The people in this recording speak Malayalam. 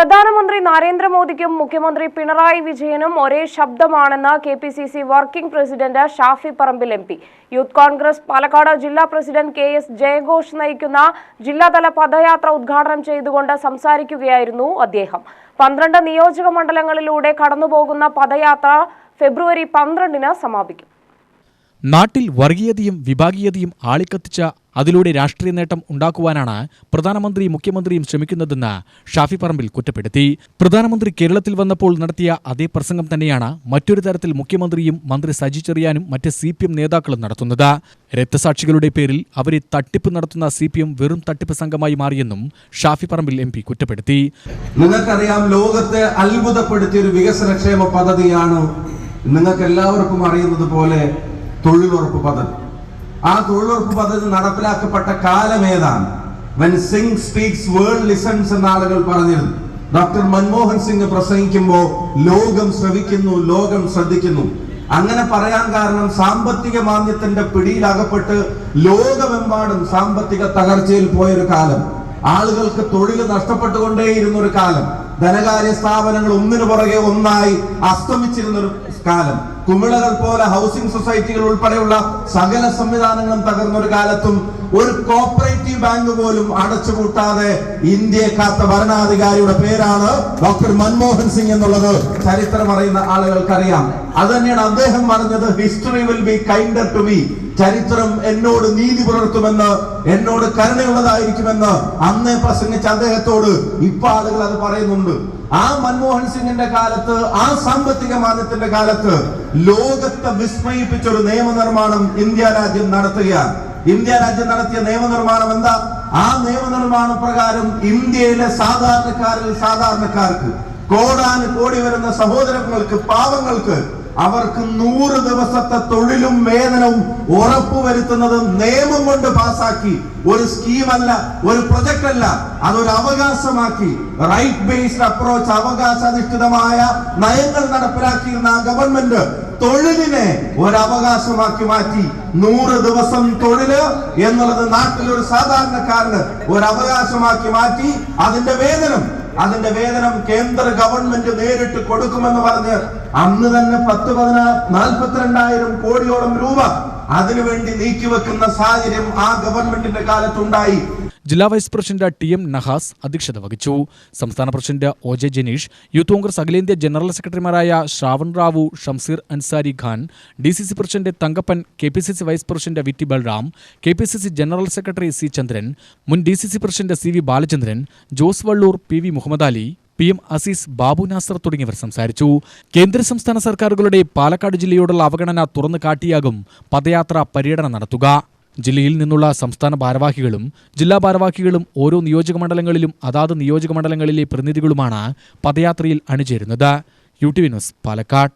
പ്രധാനമന്ത്രി നരേന്ദ്രമോദിക്കും മുഖ്യമന്ത്രി പിണറായി വിജയനും ഒരേ ശബ്ദമാണെന്ന് K P C C working president Shafi Parambil M P. Youth Congress Palakkad ജില്ലാ പ്രസിഡന്റ് കെ എസ് ജയഘോഷ് നയിക്കുന്ന ജില്ലാതല പദയാത്ര ഉദ്ഘാടനം ചെയ്തുകൊണ്ട് സംസാരിക്കുകയായിരുന്നു അദ്ദേഹം. പന്ത്രണ്ട് നിയോജക മണ്ഡലങ്ങളിലൂടെ കടന്നുപോകുന്ന പദയാത്ര ഫെബ്രുവരി പന്ത്രണ്ടിന് സമാപിക്കും. നാട്ടിൽ വർഗീയതയും വിഭാഗീയതയും ആളിക്കത്തിച്ച അതിലൂടെ രാഷ്ട്രീയ നേട്ടം ഉണ്ടാക്കുവാനാണ് പ്രധാനമന്ത്രി മുഖ്യമന്ത്രിയും ശ്രമിക്കുന്നതെന്ന് ഷാഫി പറമ്പിൽ കുറ്റപ്പെടുത്തി. പ്രധാനമന്ത്രി കേരളത്തിൽ വന്നപ്പോൾ നടത്തിയ അതേ പ്രസംഗം തന്നെയാണ് മറ്റൊരു തരത്തിൽ മുഖ്യമന്ത്രിയും മന്ത്രി സജി ചെറിയാനും മറ്റ് സി പി എം നേതാക്കളും നടത്തുന്നത്. രക്തസാക്ഷികളുടെ പേരിൽ അവരെ തട്ടിപ്പ് നടത്തുന്ന സി പി എം വെറും തട്ടിപ്പ് സംഘമായി മാറിയെന്നും ഷാഫി പറമ്പിൽ എം പി കുറ്റപ്പെടുത്തി. നിങ്ങൾക്കറിയാം ലോകത്തെ അത്ഭുതപ്പെടുത്തിയ ഒരു വികസനക്ഷേമ പദ്ധതിയാണ് നിങ്ങൾക്ക് എല്ലാവർക്കും അറിയുന്നത് പോലെ തൊഴിലുറപ്പ് പദ്ധതി. ആ തൊഴിലുറപ്പ് പദ്ധതി നടപ്പിലാക്കപ്പെട്ട കാലം ഏതാണ്? When Singh speaks world listens എന്ന ആളുകൾ പറഞ്ഞിരുന്നു. ഡോക്ടർ മൻമോഹൻ സിംഗ് പ്രസംഗിക്കുമ്പോൾ ലോകം ശ്രവിക്കുന്നു ലോകം ശ്രദ്ധിക്കുന്നു. അങ്ങനെ പറയാൻ കാരണം സാമ്പത്തിക മാന്ദ്യത്തിന്റെ പിടിയിലകപ്പെട്ട് ലോകമെമ്പാടും സാമ്പത്തിക തകർച്ചയിൽ പോയൊരു കാലം. ആളുകൾക്ക് തൊഴിൽ നഷ്ടപ്പെട്ടുകൊണ്ടേയിരുന്ന ഒരു കാലം. ധനകാര്യ സ്ഥാപനങ്ങൾ ഒന്നിനു പുറകെ ഒന്നായി അസ്തമിച്ചിരുന്ന ഒരു കാലം. കുമിളകൾ പോലെ ഹൗസിംഗ് സൊസൈറ്റികൾ ഉൾപ്പെടെയുള്ള സകല സംവിധാനങ്ങളും തകർന്ന ഒരു കാലത്തും ഒരു കോപ്പറേറ്റീവ് ബാങ്ക് പോലും അടച്ചുപൂട്ടാതെ ഇന്ത്യയെ കാത്ത ഭരണാധികാരിയുടെ പേരാണ് ഡോക്ടർ മൻമോഹൻ സിംഗ് എന്നുള്ളത്. ചരിത്രം അറിയുന്ന ആളുകൾക്കറിയാം. അത് തന്നെയാണ് അദ്ദേഹം പറഞ്ഞത് history will be kinder to me ചരിത്രം എന്നോട് നീതി പുലർത്തുമെന്ന് എന്നോട് കരുണയുള്ളതായിരിക്കുമെന്ന് അന്നേ പ്രസംഗിച്ച അദ്ദേഹത്തോട് ഇപ്പൊ ആളുകൾ അത് പറയുന്നുണ്ട്. ആ മൻമോഹൻ സിംഗിന്റെ കാലത്ത് ആ സാമ്പത്തിക മാനത്തിന്റെ കാലത്ത് ലോകത്തെ വിസ്മയിപ്പിച്ച ഒരു നിയമനിർമ്മാണം ഇന്ത്യ രാജ്യം നടത്തുകയാണ്. ഇന്ത്യ രാജ്യം നടത്തിയ നിയമനിർമ്മാണം എന്താ? ആ നിയമനിർമ്മാണ പ്രകാരം ഇന്ത്യയിലെ സാധാരണക്കാരിൽ സാധാരണക്കാർക്ക് കോടാന് കോടി വരുന്ന സഹോദരങ്ങൾക്ക് പാവങ്ങൾക്ക് അവർക്ക് നൂറ് ദിവസത്തെ തൊഴിലും വേതനവും ഉറപ്പുവരുത്തുന്നത് നിയമം കൊണ്ട് പാസാക്കി. ഒരു സ്കീമല്ല ഒരു പ്രൊജക്ട് അല്ല അതൊരു അവകാശമാക്കി. റൈറ്റ് ബേസ്ഡ് അപ്രോച്ച് അവകാശാധിഷ്ഠിതമായ നയങ്ങൾ നടപ്പിലാക്കിയിരുന്ന ഗവൺമെന്റ് തൊഴിലിനെ ഒരു അവകാശമാക്കി മാറ്റി. നൂറ് ദിവസം തൊഴിൽ എന്നുള്ളത് നാട്ടിലൊരു സാധാരണക്കാരന് ഒരു അവകാശമാക്കി മാറ്റി അതിന്റെ വേതനം അതിന്റെ വേതനം കേന്ദ്ര ഗവൺമെന്റ് നേരിട്ട് കൊടുക്കുമെന്ന് പറഞ്ഞ് അന്ന് തന്നെ പത്ത് പതിനാ നാൽപ്പത്തിരണ്ടായിരം കോടിയോളം രൂപ അതിനുവേണ്ടി നീക്കിവെക്കുന്ന സാഹചര്യം ആ ഗവൺമെന്റിന്റെ കാലത്തുണ്ടായി. ജില്ലാ vice president T M Nahas അധ്യക്ഷത വഹിച്ചു. സംസ്ഥാന president O J Janeesh youth Congress അഖിലേന്ത്യാ ജനറൽ സെക്രട്ടറിമാരായ Shravan Rao Shamseer Ansari Khan D C C president Thankappan K P C C vice president V T Balram K P C C general secretary C Chandran മുൻ D C C president C V Balachandran Jose Valloor P V Muhammad Ali P M Azeez Babu Nasar തുടങ്ങിയവർ സംസാരിച്ചു. കേന്ദ്ര സംസ്ഥാന സർക്കാരുകളുടെ പാലക്കാട് ജില്ലയോടുള്ള അവഗണന തുറന്നു കാട്ടിയാകും പദയാത്ര പര്യടനം നടത്തുക. ജില്ലയിൽ നിന്നുള്ള സംസ്ഥാന ഭാരവാഹികളും ജില്ലാ ഭാരവാഹികളും ഓരോ നിയോജക മണ്ഡലങ്ങളിലും അതാത് നിയോജക മണ്ഡലങ്ങളിലെ പ്രതിനിധികളുമാണ് പദയാത്രയിൽ അണിചേരുന്നത്. U T V news Palakkad.